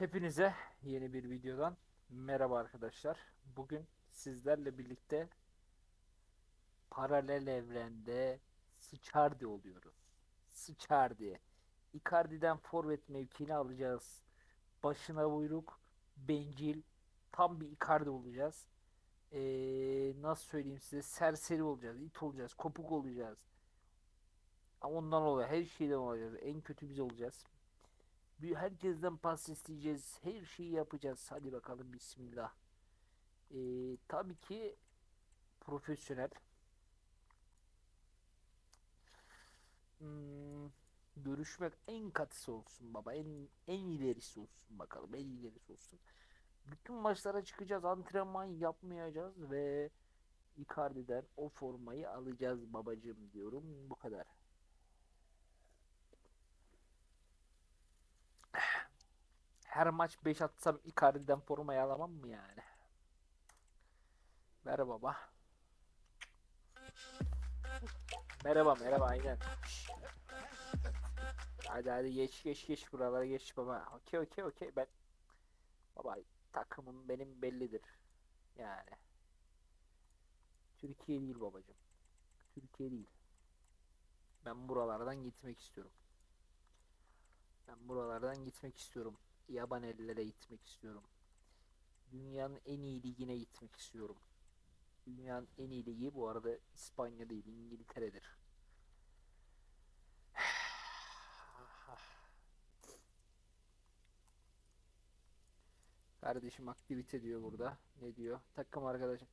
Hepinize yeni bir videodan merhaba arkadaşlar. Bugün sizlerle birlikte paralel evrende Sıçardi oluyoruz. Sıçardi. Icardi'den forvet mevkini alacağız. Başına buyruk, bencil, tam bir Icardi olacağız. Ee, nasıl söyleyeyim size serseri olacağız, it olacağız, kopuk olacağız. Ama ondan oluyor, her şeyden olacağız. En kötü biz olacağız. Bir herkesten pas isteyeceğiz. Her şeyi yapacağız. Hadi bakalım bismillah. Ee, tabii ki profesyonel. Hmm, görüşmek en katısı olsun baba. En en ilerisi olsun bakalım. En ilerisi olsun. Bütün maçlara çıkacağız. Antrenman yapmayacağız ve Icardi'den o formayı alacağız babacım diyorum. Bu kadar. Her maç 5 atsam Icardi'den formayı alamam mı yani? Ver baba. Merhaba merhaba aynen. Hadi hadi geç geç geç buralara geç baba. Okey okey okey ben. Baba takımım benim bellidir. Yani. Türkiye değil babacım. Türkiye değil. Ben buralardan gitmek istiyorum. Ben buralardan gitmek istiyorum. Yaban ellere gitmek istiyorum. Dünyanın en iyi ligine gitmek istiyorum. Dünyanın en iyi ligi bu arada İspanya değil, İngiltere'dir. Kardeşim aktivite diyor burada. Ne diyor? Takım arkadaşım.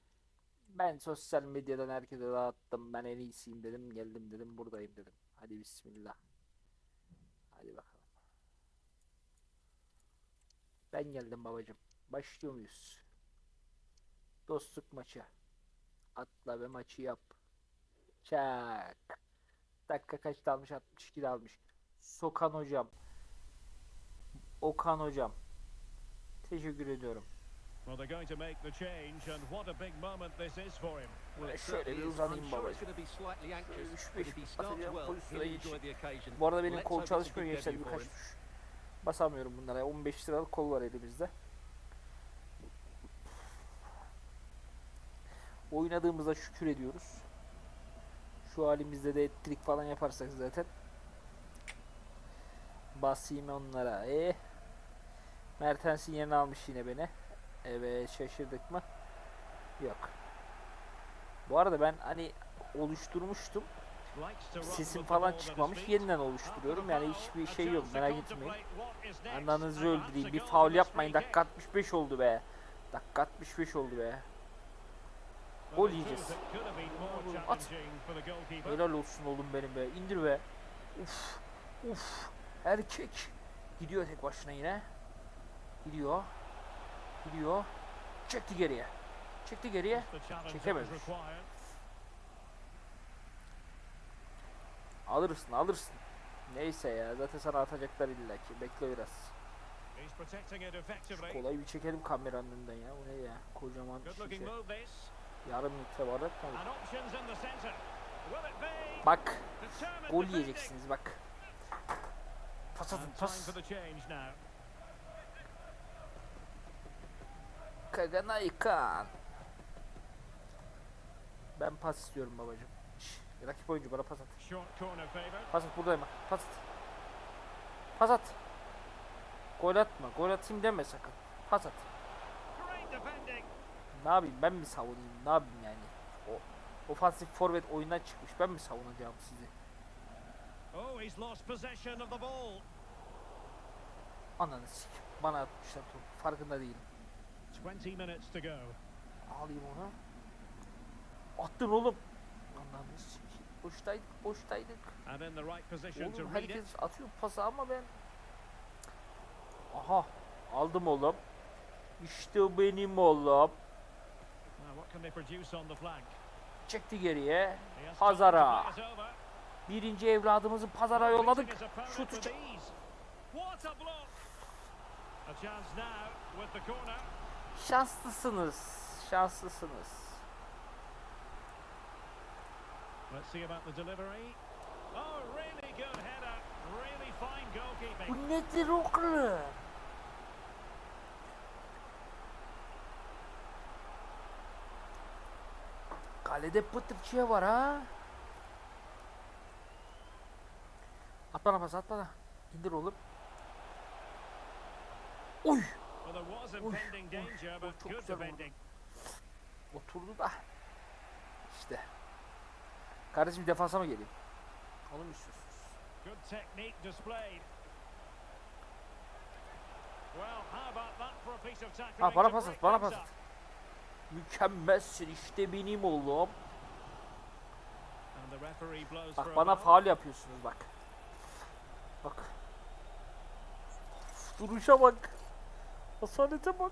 Ben sosyal medyadan herkese dağıttım. Ben en iyisiyim dedim. Geldim dedim. Buradayım dedim. Hadi bismillah. Hadi bakalım. Ben geldim babacım. Başlıyor muyuz? Dostluk maçı. Atla ve maçı yap. Çak. Dakika kaç almış? 62 almış. Sokan hocam. Okan hocam. Teşekkür ediyorum. Well, they're going to make the change, and what a big moment this is for him. Böyle It şöyle certainly is. I'm sure babacım. going to be slightly anxious, but beş if he pas starts atacağım, well, pozisyona he'll geçeyim. enjoy the occasion. Bu arada benim kol çalışmıyor gençler birkaç. Basamıyorum bunlara. 15 liralık kol var elimizde. Oynadığımızda şükür ediyoruz. Şu halimizde de ettirik falan yaparsak zaten. Basayım onlara. Eh. Mertens'in yerini almış yine beni. Evet şaşırdık mı? Yok. Bu arada ben hani oluşturmuştum. Sesim falan çıkmamış. Yeniden oluşturuyorum. Yani hiçbir şey yok. Merak etmeyin. Ananızı öldüreyim. Bir faul yapmayın. Dakika kick. 65 oldu be. Dakika 65 oldu be. Gol yiyeceğiz. At. Helal olsun oğlum benim be. İndir be. Uf. Uf. Erkek. Gidiyor tek başına yine. Gidiyor. Gidiyor. Çekti geriye. Çekti geriye. Çekememiş. Alırsın alırsın. Neyse ya zaten sana atacaklar illa ki. Bekle biraz. He's protecting it effectively. Kolay bir çekelim kameranın önünden ya. Bu ne ya? Kocaman şişe. Yarım litre bardak mı? Bak. Gol yiyeceksiniz bak. Pas atın pas. Kaganaykan. Ben pas istiyorum babacım. Şş, rakip oyuncu bana pas at. Pas at buradayım. Pas at. Pas at. Gol atma. Gol atayım deme sakın. Pas at. Ne yapayım ben mi savunayım? Ne yapayım yani? O ofansif forvet oyundan çıkmış. Ben mi savunacağım sizi? Oh, he's lost possession of the ball. Ananı sik. Bana atmışlar topu. Farkında değilim. 20 minutes to go. Alayım onu. Attın oğlum. Ananı sik. Boştaydık, boştaydık. Oğlum herkes atıyor pası ama ben... Aha aldım oğlum. İşte benim oğlum. Çekti geriye. Pazara. Birinci evladımızı pazara yolladık. Şutu çek. ease. What Let's see about the delivery. Oh, really good header. Really fine goalkeeping. Bu nedir oğlum? Kalede pıtırçıya var ha. At bana pas at bana. İndir oğlum. Oy. Oy, oy, oy. Çok. Oturdu da. İşte. Kardeşim defansa mı geleyim? Onu mu istiyorsunuz? Good technique displayed. Well, how about that for a piece of tackling Ha bana pas at, bana pas at. Mükemmelsin işte benim oğlum. Bak bana faul yapıyorsunuz bak. Bak. Duruşa bak. Hasanete bak.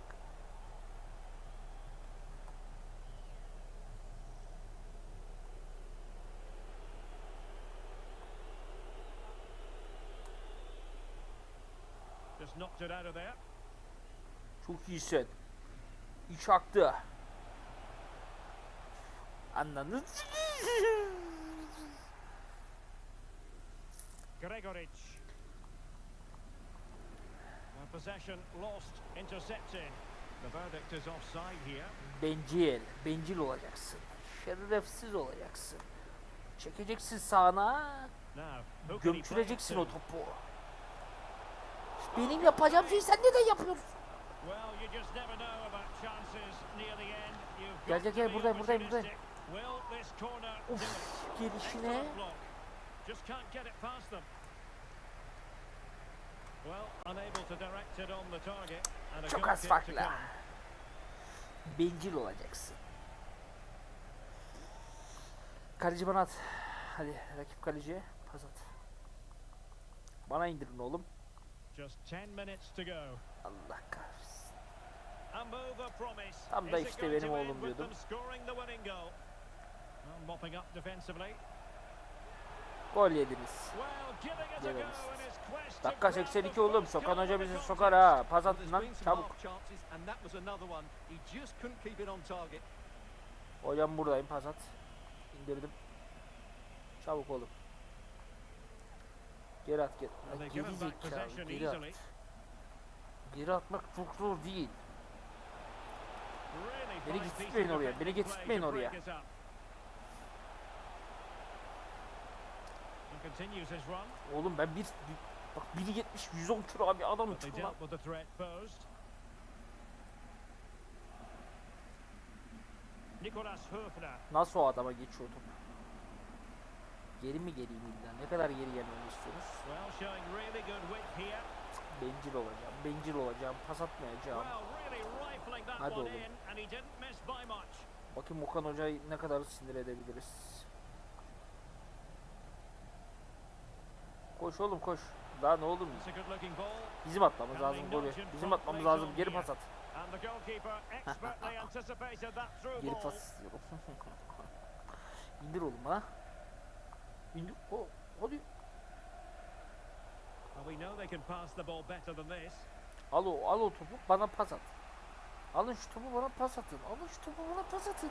Just knocked it out of there. Çok iyisin. İş aktı. Anladın? Gregoric. Possession lost, intercepted. The verdict is offside here. Bencil. Bencil olacaksın. Şerefsiz olacaksın. Çekeceksin sağına. Gömçüreceksin o topu. Benim yapacağım şeyi sen neden yapıyorsun? Gel, gel, gel, buradayım, buradayım, buradayım. it? gelişine. Çok az farkla. Bencil olacaksın. Kaleci bana at. Hadi rakip kaleciye pas at. Bana indirin oğlum. Just 10 minutes to go. Allah kahretsin. Tam da işte benim oğlum diyordum. Gol yediniz. To Dakika grab the 82 oğlum. Sokan Hoca bizi sokar ha. Pas atın lan çabuk. Hocam buradayım pas at. İndirdim. Çabuk oğlum. Geri at geri. Give Geri zekalı geri at. Geri atmak çok zor değil. Beni getirtmeyin oraya, beni getirtmeyin oraya. Oğlum ben bir, bak 1.70 110 kilo abi they çok lan. Nasıl o adama geçiyor top? Geri mi geleyim illa? Ne kadar geri gelmemi istiyorsunuz? Bencil olacağım, bencil olacağım, pas atmayacağım. Hadi oğlum. Bakayım Okan Hoca'yı ne kadar sinir edebiliriz. Koş oğlum koş. Daha ne looking ball, Bizim atmamız lazım golü. Bizim atmamız lazım. Geri pas at. Geri pas istiyorum. İndir oğlum ha. İndir. O, hadi. Well, we know they can pass the ball better than this. Al o, al o topu bana pas at. Alın şu topu bana pas atın. Alın şu topu bana pas atın.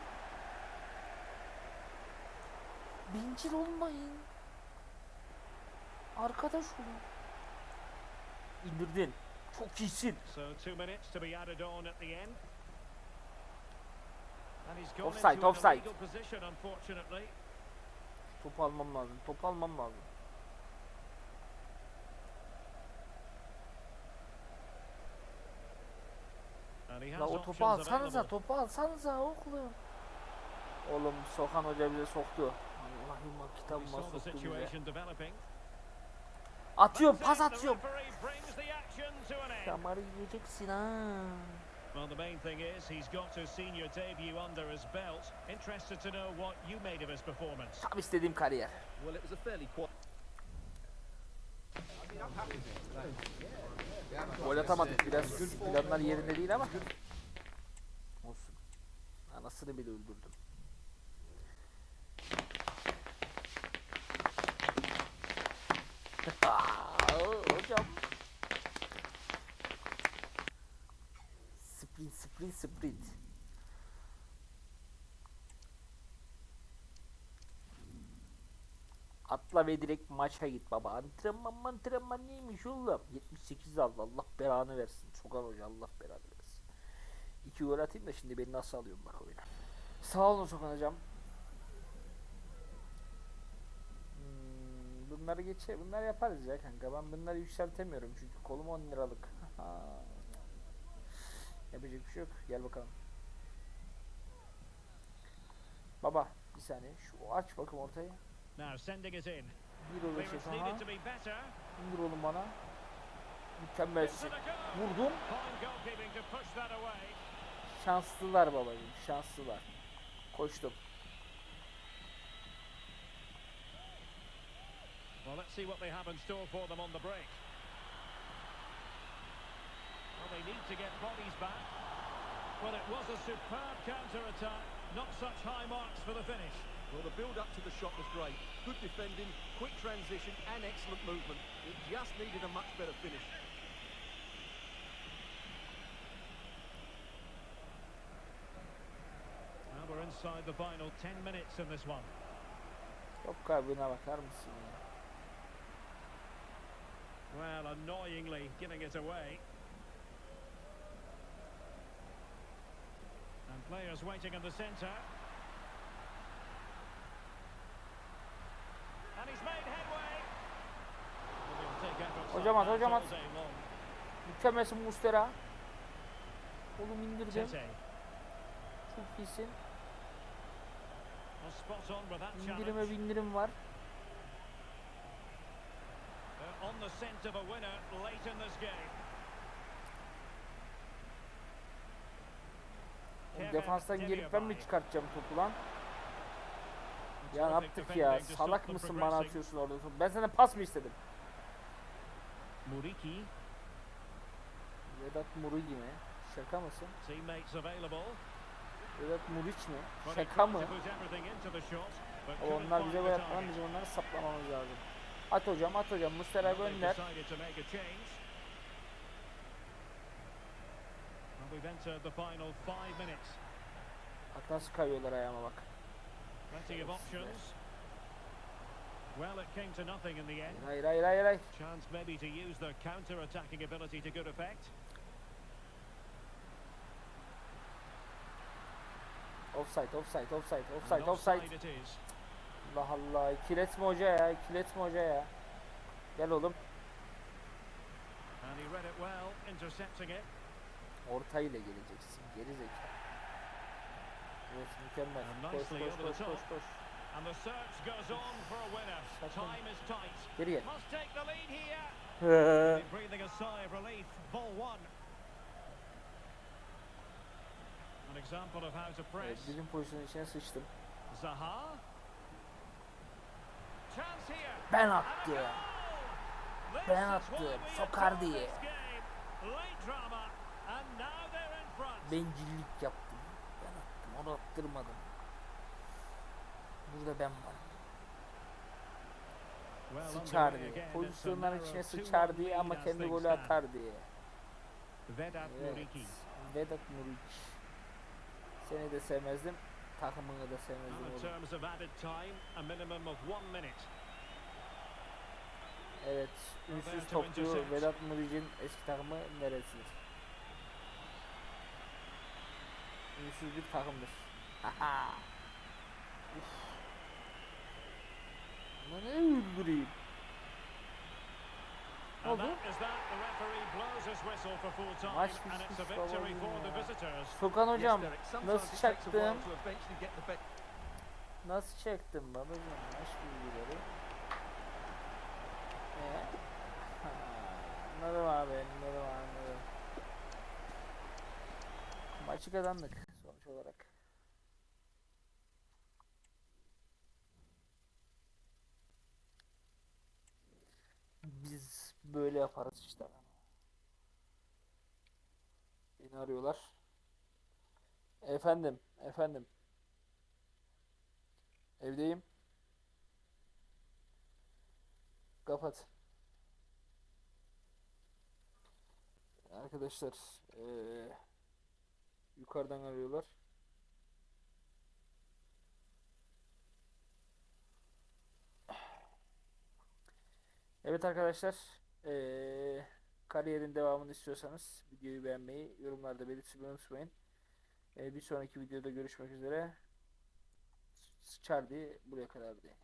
Bencil olmayın. Arkadaş olun. İndirdin. Çok iyisin. So two minutes to be added on at the end. And he's gone Offside, offside. Topu almam lazım. Topu almam lazım. La o topu alsanıza. Topu alsanıza oğlum. Oğlum Sokan Hoca bize soktu. Allah'ım kitabıma soktu bize. Atıyorum pas atıyorum. Damarı yiyeceksin ha. Well, the main thing is he's got his senior debut under his belt. Interested to know what you made of his performance. Tam istediğim kariyer. Well, it was a fairly quiet. Gol atamadık biraz planlar yerinde değil ama. Olsun. Anasını bile öldürdüm. Split. Atla ve direkt maça git baba. Antrenman antrenman neymiş oğlum? 78 aldı. Allah belanı versin. Çokan Hoca Allah belanı versin. İki gol atayım da şimdi beni nasıl alıyorum bak oyuna. Sağ olun Çokan Hocam. Hmm, bunları geçe bunlar yaparız ya kanka. Ben bunları yükseltemiyorum çünkü kolum 10 liralık. Yapacak bir şey yok. Gel bakalım. Baba bir saniye. Şu aç bakayım ortayı. Now sending it in. Bir Clearance şey. Better. İndir oğlum bana. Mükemmelsin. Vurdum. Şanslılar babacığım. Şanslılar. Koştum. Well, let's see what they have in store for them on the break. They need to get bodies back. Well, it was a superb counter-attack. Not such high marks for the finish. Well, the build-up to the shot was great. Good defending, quick transition and excellent movement. It just needed a much better finish. Now we're inside the final 10 minutes in this one. Top kaybına bakar mısın ya? Well, annoyingly giving it away. Players waiting in the centre. And he's made headway. Hocam at, hocam at. Mükemmelsin Mustera. Oğlum. Tete. Çok iyisin. İndirime bindirim var. They're on the scent of a winner late in this game. Oğlum Kevin defanstan gelip ben mi çıkartacağım topu lan? Ya ne yaptık ya? Salak mısın bana atıyorsun orada topu? Ben senden pas mı istedim? Muriki, Vedat Murici mi? Şaka mısın? Vedat Muriç mi? Şaka mı? couldn't onlar bize gol atmadan bizim onları saplamamız lazım. At hocam at hocam Mustera Well, they've gönder. We've entered the final five minutes. Bak nasıl kayıyorlar ayağıma bak. Plenty of options. Well, it came to nothing in the end. Hayır hayır hayır hayır. Chance maybe to use their counter-attacking ability to good effect. Offside offside offside offside offside. it is. Allah Allah. İkiletme hoca ya. İkiletme hoca ya. Gel oğlum. And he read it well, intercepting it. Ortayla geleceksin. Geri zeka. Evet mükemmel. Koş koş koş koş koş. And the search goes on for a winner. Time is tight. Geri gel. Must take the lead here. Breathing a sigh of relief. Ball one. An example of how to evet, press. bizim pozisyonun içine sıçtım. Zaha. Chance here. Ben attım. Ben attım. Sokar diye. this game. Late drama. And now they're in front. Bencillik yaptım. Ben attım. Onu attırmadım. Burada ben varım. Sıçar diye. Pozisyonların içine 2-1 sıçar diye ama kendi golü atar diye. Vedat Evet. Vedat Muriç. Seni de sevmezdim. Takımını da sevmezdim oğlum. Evet. Ünsüz to topçu. Vedat Muriç'in eski takımı neresidir? Ünsüz bir takımdır. Haha. Uf. Ulan ne öldüreyim? Ne And oldu? that is that. The referee blows his whistle for full time, Maç and it's a bitmiş victory for the babacığım ya. visitors. Sokan hocam yes, Derek, sometimes nasıl çaktım? Nasıl çektim babacığım? Maç bilgileri. Ee? Ha, Anladım abi, anladım anladım. Maçı kazandık yaparız işte. Beni arıyorlar. Efendim, efendim. Evdeyim. Kapat. Arkadaşlar, eee, yukarıdan arıyorlar. Evet arkadaşlar, eee, kariyerin devamını istiyorsanız videoyu beğenmeyi, yorumlarda belirtmeyi unutmayın. Eee, bir sonraki videoda görüşmek üzere. Sıçar diye buraya kadar diye.